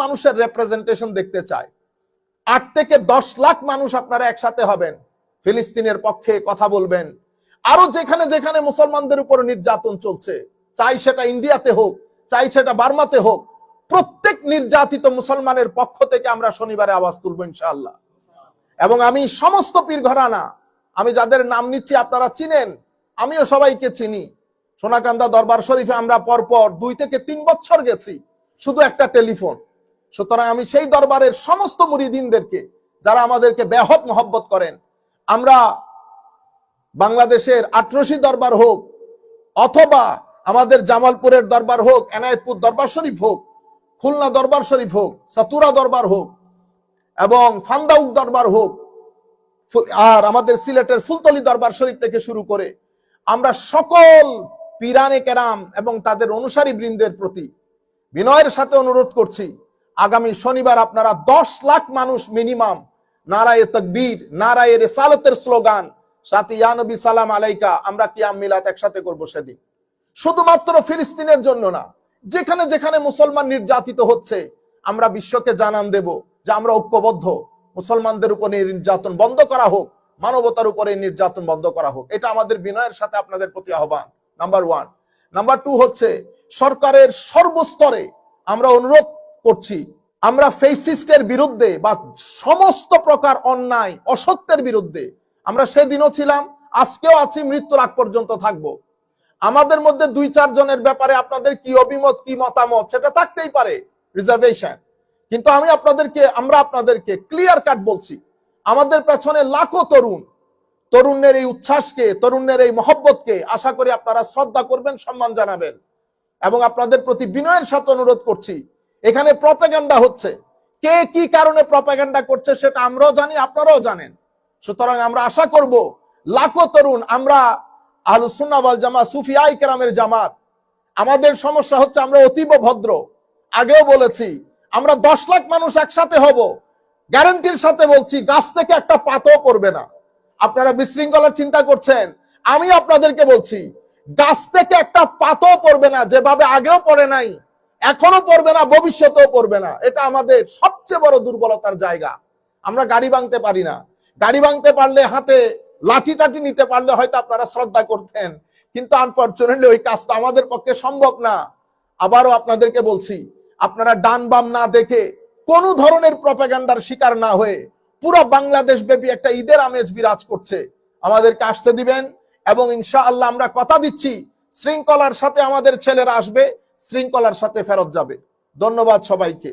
মানুষের রেপ্রেজেন্টেশন দেখতে চায়। আট থেকে দশ লাখ মানুষ আপনারা একসাথে হবেন। ফিলিস্তিনের পক্ষে কথা বলবেন। আরও যেখানে যেখানে মুসলমানদের উপর নির্যাতন চলছে, চাই সেটা ইন্ডিয়াতে হোক, চাই সেটা বার্মাতে হোক, প্রত্যেক নির্যাতিত মুসলমানের পক্ষ থেকে আমরা শনিবারে আওয়াজ তুলবো ইনশাআল্লাহ। এবং আমি সমস্ত পীর ঘরানা, আমি যাদের নাম নিচ্ছি আপনারা চিনেন, আমিও সবাইকে চিনি। সোনাকান্দা দরবার শরীফে আমরা পরপর দুই থেকে তিন বছর গেছি, শুধু একটা টেলিফোন। সুতরাং আমি সেই দরবারের সমস্ত মুরিদিনদেরকে, যারা আমাদেরকে ব্যাহত মহব্বত করেন, আমরা বাংলাদেশের আটরশি দরবার হোক, অথবা আমাদের জামালপুরের দরবার হোক, এনায়তপুর দরবার শরীফ হোক, খুলনা দরবার শরীফ হোক, সাতুরা দরবার হোক, এবং ফান্দাউক দরবার হোক আর আমাদের সিলেটের ফুলতলি দরবার শরীফ থেকে শুরু করে, আমরা সকল পিরানে কেরাম এবং তাদের অনুসারী বৃন্দের প্রতি বিনয়ের সাথে অনুরোধ করছি। আগামী শনিবার আপনারা দশ লাখ মানুষ মিনিমাম নারায়ে তকবীর, নারায়ে রেসালতের স্লোগান, সাথে ইয়ানবী সালাম আলাইকা, আমরা কিয়াম মিলাত একসাথে করব সেদিন। শুধুমাত্র ফিলিস্তিনের জন্য না, যেখানে যেখানে মুসলমান নির্যাতিত হচ্ছে, আমরা বিশ্বকে জানান দেব যে আমরা ঐক্যবদ্ধ। মুসলমানদের উপরে নির্যাতন বন্ধ করা হোক, মানবতার উপরে নির্যাতন বন্ধ করা হোক। এটা আমাদের বিনয়ের সাথে আপনাদের প্রতি আহ্বান নাম্বার ওয়ান নাম্বার টু হচ্ছে, সরকারের সর্বস্তরে আমরা অনুরোধ করছি। আমরা ফেসিস্টের বিরুদ্ধে বা সমস্ত প্রকার অন্যায়, অসত্যের বিরুদ্ধে আমরা সেদিনও ছিলাম, আজকেও আছি, মৃত্যুর আগ পর্যন্ত থাকব। আমাদের মধ্যে দুই চার জনের ব্যাপারে আপনাদের কি অভিমত, কি মতামত, সেটা থাকতেই পারে রিজার্ভেশন কিন্তু আমি আপনাদেরকে, আমরা আপনাদেরকে ক্লিয়ার কাট বলছি, আমাদের পেছনে লাখো তরুণ, তরুণের এই উচ্ছ্বাসকে, তরুণের এই মহব্বতকে আশা করি আপনারা শ্রদ্ধা করবেন, সম্মান জানাবেন। এবং আপনাদের প্রতি বিনয়ের সাথে অনুরোধ করছি এখানে প্রপাগান্ডা হচ্ছে। কে কি কারণে প্রপাগান্ডা করছে সেটা আমরাও জানি, আপনারাও জানেন। সুতরাং আমরা আশা করব, লাখো তরুণ, আমরা আহলুসুন্নাহ ওয়াল জামা সুফিয়াই কেরামের জামাত, আমাদের সমস্যা হচ্ছে আমরা অতীব ভদ্র। আগেও বলেছি, আমরা দশ লাখ মানুষ একসাথে হব। গ্যারান্টির সাথে বলছি, গাছ থেকে একটা পাতও পড়বে না। আপনারা বিশৃঙ্খলার চিন্তা করছেন, আমি আপনাদেরকে বলছি, গাছ থেকে একটা পাতও পড়বে না, যেভাবে আগেও পড়ে নাই এখনও পড়বে না, ভবিষ্যতেও পড়বে না। এটা আমাদের সবচেয়ে বড় দুর্বলতার জায়গা। আমরা গাড়ি ভাঙতে পারি না। গাড়ি ভাঙতে পারলে হাতে লাঠি টাঠি নিতে পারলে হয়তো আপনারা শ্রদ্ধা করতেন। কিন্তু আনফর্চুনেটলি ওই কাজটা আমাদের পক্ষে সম্ভব না। আবারও আপনাদেরকে বলছি, আপনারা ডান বাম না দেখে কোন ধরনের প্রপাগান্ডার শিকার না হয়ে পুরো বাংলাদেশ ব্যাপী একটা ঈদের আমেজ বিরাজ করছে। আমাদেরকে আসতে দিবেন এবং ইনশাআল্লাহ আমরা কথা দিচ্ছি, শৃঙ্খলার সাথে আমাদের ছেলেরা আসবে। শৃঙ্খলার সাথে ফেরত যাবে। ধন্যবাদ সবাইকে।